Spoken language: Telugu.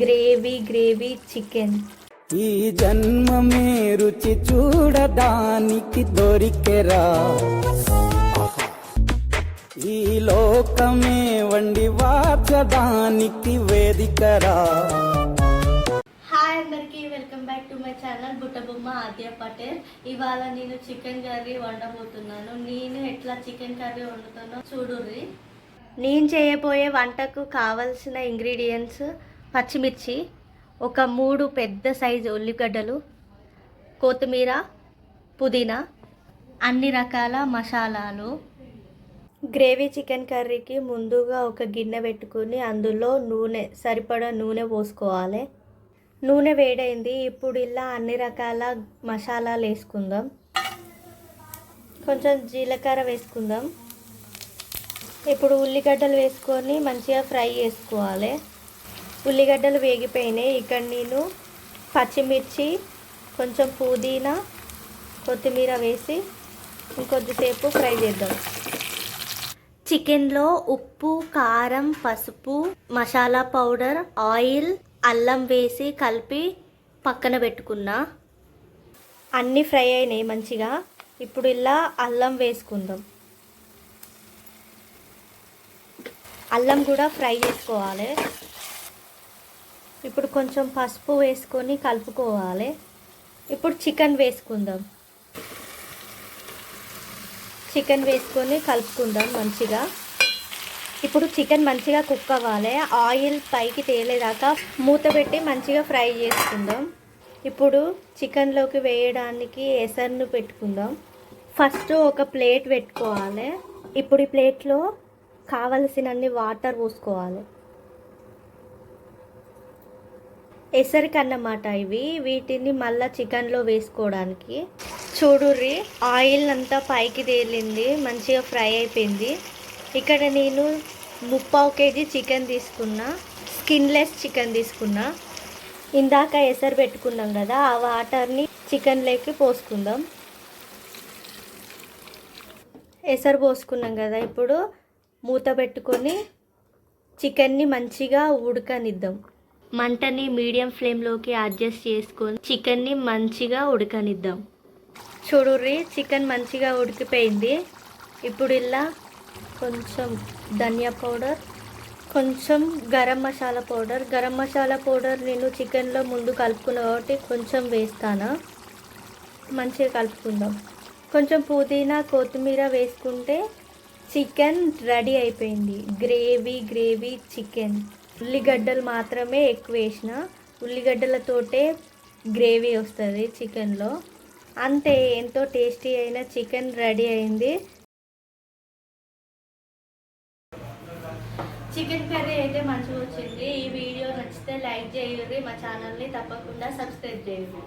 Gravy gravy chicken. ఈ జన్మమే రుచి చూడడానికి దొరికెరా. ఈ లోకమే వండి వాచడానికి వేదికరా. హాయ్ అందరికీ welcome back to my channel Buttabomma Aadya Patel. ఇవాళ నేను చికెన్ కర్రీ వండబోతున్నాను. నేను ఎట్లా చికెన్ కర్రీ వండుతానో చూడుర్రి. నేను చేయబోయే వంటకు కావలసిన ఇంగ్రీడియంట్స్ పచ్చిమిర్చి ఒక మూడు పెద్ద సైజు ఉల్లిగడ్డలు కొత్తిమీర పుదీనా అన్ని రకాల మసాలాలు. గ్రేవీ చికెన్ కర్రీకి ముందుగా ఒక గిన్నె పెట్టుకొని అందులో నూనె సరిపడా నూనె పోసుకోవాలి. నూనె వేడైంది ఇప్పుడు ఇలా అన్ని రకాల మసాలాలు వేసుకుందాం. కొంచెం జీలకర్ర వేసుకుందాం. ఇప్పుడు ఉల్లిగడ్డలు వేసుకొని మంచిగా ఫ్రై చేసుకోవాలి. ఉల్లిగడ్డలు వేగిపోయినాయి. ఇక్కడ నేను పచ్చిమిర్చి కొంచెం పుదీనా కొత్తిమీర వేసి ఇంకొద్దిసేపు ఫ్రై చేద్దాం. చికెన్లో ఉప్పు కారం పసుపు మసాలా పౌడర్ ఆయిల్ అల్లం వేసి కలిపి పక్కన పెట్టుకున్నా. అన్నీ ఫ్రై అయినాయి మంచిగా. ఇప్పుడు ఇలా అల్లం వేసుకుందాం. అల్లం కూడా ఫ్రై చేసుకోవాలి. ఇప్పుడు కొంచెం పసుపు వేసుకొని కలుపుకోవాలి. ఇప్పుడు చికెన్ వేసుకుందాం. చికెన్ వేసుకొని కలుపుకుందాం మంచిగా. ఇప్పుడు చికెన్ మంచిగా కుక్ అవ్వాలి. ఆయిల్ పైకి తేలేదాకా మూత పెట్టి మంచిగా ఫ్రై చేసుకుందాం. ఇప్పుడు చికెన్లోకి వేయడానికి ఎసర్ను పెట్టుకుందాం. ఫస్ట్ ఒక ప్లేట్ పెట్టుకోవాలి. ఇప్పుడు ఈ ప్లేట్లో కావలసినన్ని వాటర్ పోసుకోవాలి. ఎసరికన్నమాట ఇవి. వీటిని మళ్ళీ చికెన్లో వేసుకోవడానికి. చూడుర్రి ఆయిల్ అంతా పైకి తేలింది మంచిగా ఫ్రై అయిపోయింది. ఇక్కడ నేను ముప్పావు కేజీ చికెన్ తీసుకున్నా స్కిన్లెస్ చికెన్ తీసుకున్నా. ఇందాక ఎసరు పెట్టుకున్నాం కదా ఆ వాటర్ని చికెన్లోకి పోసుకుందాం. ఎసరు పోసుకున్నాం కదా ఇప్పుడు మూత పెట్టుకొని చికెన్ని మంచిగా ఉడకనిద్దాం. మంటని మీడియం ఫ్లేమ్లోకి అడ్జస్ట్ చేసుకొని చికెన్ని మంచిగా ఉడకనిద్దాం. చూడుర్రి చికెన్ మంచిగా ఉడికిపోయింది. ఇప్పుడు ఇలా కొంచెం ధనియా పౌడర్ కొంచెం గరం మసాలా పౌడర్. గరం మసాలా పౌడర్ నేను చికెన్లో ముందు కలుపుకున్నా కాబట్టి కొంచెం వేస్తాను? మంచిగా కలుపుకుందాం. కొంచెం పుదీనా కొత్తిమీర వేసుకుంటే చికెన్ రెడీ అయిపోయింది. Gravy gravy chicken. ఉల్లిగడ్డలు మాత్రమే ఎక్కువ వేసిన ఉల్లిగడ్డలతోటే గ్రేవీ వస్తుంది చికెన్లో. అంతే ఎంతో టేస్టీ అయిన చికెన్ రెడీ అయింది. చికెన్ కర్రీ అయితే మంచిగా వచ్చింది. ఈ వీడియో నచ్చితే లైక్ చేయండి మా ఛానల్ని తప్పకుండా సబ్స్క్రైబ్ చేయండి.